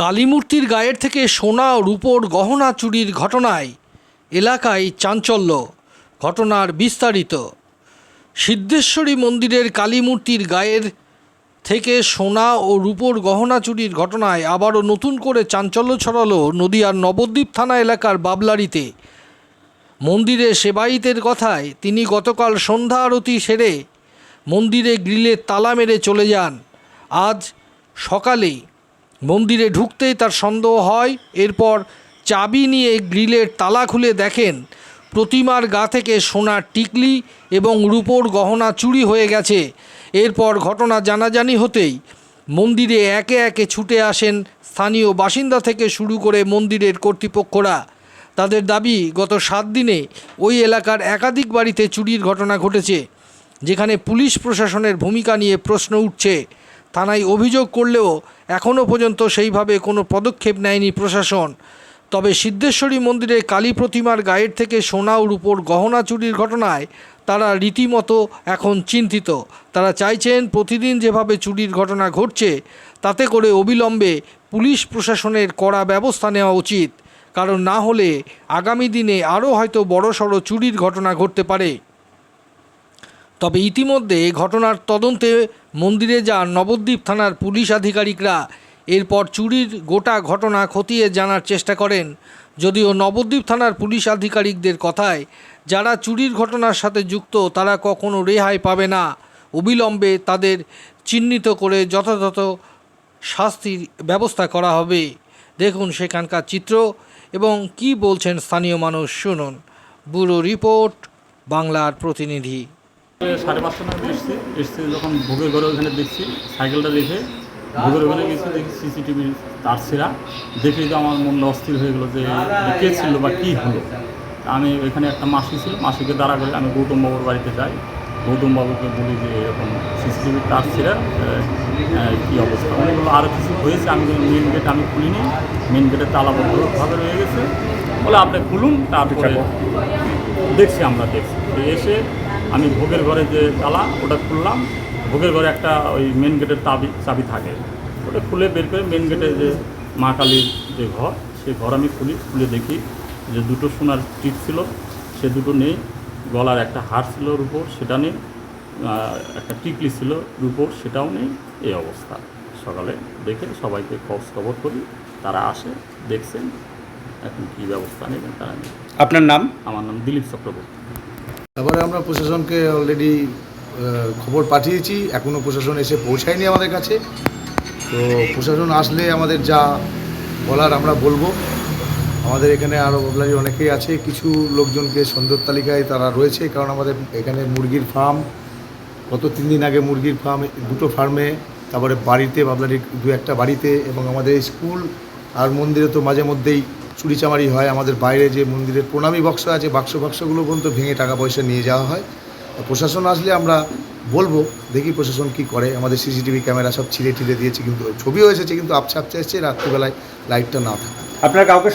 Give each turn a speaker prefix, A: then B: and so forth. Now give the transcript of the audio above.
A: কালীমূর্তির গায়ের থেকে সোনা ও রূপোর গহনা চুরির ঘটনায় এলাকায় চাঞ্চল্য। ঘটনার বিস্তারিত। সিদ্ধেশ্বরী মন্দিরের কালীমূর্তির গায়ের থেকে সোনা ও রূপোর গহনা চুরির ঘটনায় আবারও নতুন করে চাঞ্চল্য ছড়ালো নদিয়ার নবদ্বীপ থানা এলাকার বাবলারিতে। মন্দিরে সেবায়িতের কথায় তিনি গতকাল সন্ধ্যা আরতি সেরে মন্দিরে গ্রিলের তালা মেরে চলে যান। আজ সকালে মন্দিরে ঢুকতেই তার সন্দেহ হয়। এরপর চাবি নিয়ে গ্রিলের তালা খুলে দেখেন, প্রতিমার গা থেকে সোনার টিকলি এবং রূপোর গহনা চুরি হয়ে গেছে। এরপর ঘটনা জানাজানি হতেই মন্দিরে একে একে ছুটে আসেন স্থানীয় বাসিন্দা থেকে শুরু করে মন্দিরের কর্তৃপক্ষরা। তাদের দাবি, গত সাত দিনে ওই এলাকার একাধিক বাড়িতে চুরির ঘটনা ঘটেছে, যেখানে পুলিশ প্রশাসনের ভূমিকা নিয়ে প্রশ্ন উঠছে। থানায় অভিযোগ করলেও এখনও পর্যন্ত সেইভাবে কোনো পদক্ষেপ নেয়নি প্রশাসন। তবে সিদ্ধেশ্বরী মন্দিরে কালী প্রতিমার গায়ের থেকে সোনা ও রূপোর গহনা চুরির ঘটনায় তারা রীতিমতো এখন চিন্তিত। তারা চাইছেন প্রতিদিন যেভাবে চুরির ঘটনা ঘটছে, তাতে করে অবিলম্বে পুলিশ প্রশাসনের কড়া ব্যবস্থা নেওয়া উচিত। কারণ না হলে আগামী দিনে আরও হয়তো বড়সড় চুরির ঘটনা ঘটতে পারে। তবে ইতিমধ্যে ঘটনার তদন্তে মন্দিরে যান নবদ্বীপ থানার পুলিশ আধিকারিকরা। এরপর চুরির গোটা ঘটনা খতিয়ে জানার চেষ্টা করেন। যদিও নবদ্বীপ থানার পুলিশ আধিকারিকদের কথায়, যারা চুরির ঘটনার সাথে যুক্ত, তারা কখনো রেহাই পাবে না। অবিলম্বে তাদের চিহ্নিত করে যথাযথ শাস্তির ব্যবস্থা করা হবে। দেখুন সেখানকার চিত্র এবং কি বলছেন স্থানীয় মানুষ। শুনুন। ব্যুরো রিপোর্ট, বাংলার প্রতিনিধি।
B: সাড়ে পাঁচটা নাগাদ এসছি। এসছি যখন ভোগের ঘরে ওখানে দেখছি, সাইকেলটা রেখে ভোগের ওখানে গেছি দেখি সিসিটিভি তার ছেঁড়া। দেখেই তো আমার মনটা অস্থির হয়ে গেলো যে কে ছিল বা কী হলো। আমি ওইখানে একটা মাসি ছিল, মাসিকে দাঁড়া করে আমি গৌতম বাবুর বাড়িতে যাই। গৌতম বাবুকে বলি যে, এরকম সিসিটিভি তার ছেঁড়া কী অবস্থা? বলল আরও কিছু হয়েছে, আমি মেন গেট আমি খুলিনি। মেন গেটে তালাবদ্ধভাবে রয়ে গেছে। বলে, আপনি খুলুন, তারপরে দেখছি আমরা, দেখছি। এসে আমি ভোগের ঘরে যে তালা ওটা খুললাম। ভোগের ঘরে একটা ওই মেন গেটের চাবি চাবি থাকে। ওটা খুলে বের করে মেন গেটে যে মা কালীর যে ঘর সেই ঘর আমি খুলি খুলে দেখি যে দুটো সোনার টিপ ছিল সে দুটো নেই। গলার একটা হার ছিল রূপোর সেটা নেই। একটা টিকলি ছিল রূপোর সেটাও নেই। এই অবস্থা। সকালে দেখে সবাইকে খোঁজ খবর করি তারা আসে দেখছেন এখন কী ব্যবস্থা নেবেন তারা নেই।
C: আপনার নাম?
B: আমার নাম দিলীপ চক্রবর্তী।
D: তারপরে আমরা প্রশাসনকে অলরেডি খবর পাঠিয়েছি। এখনও প্রশাসন এসে পৌঁছায়নি আমাদের কাছে। তো প্রশাসন আসলে আমাদের যা বলার আমরা বলব। আমাদের এখানে আরও বদলারি অনেকেই আছে। কিছু লোকজনকে সন্দেহ তালিকায় তারা রয়েছে। কারণ আমাদের এখানে মুরগির ফার্ম, গত তিন দিন আগে মুরগির ফার্ম, দুটো ফার্মে, তারপরে বাড়িতে, বাবলারির দু একটা বাড়িতে এবং আমাদের স্কুল আর মন্দিরে তো মাঝে মধ্যেই চুরিচামারি হয়, আমাদের বাইরে যে মন্দিরের প্রণামী বাক্স আছে, বাক্স বাক্সগুলো পর্যন্ত ভেঙে টাকা পয়সা নিয়ে যাওয়া হয়। প্রশাসন আসলে আমরা বলব, দেখি প্রশাসন কি করে। আমাদের সিসিটিভি ক্যামেরা সব ছিঁড়ে টিড়ে দিয়েছে, কিন্তু ছবিও এসেছে, কিন্তু আপছে আপছে এসছে, রাত্রিবেলায় লাইটটা না থাকে।
C: আপনার কাউকে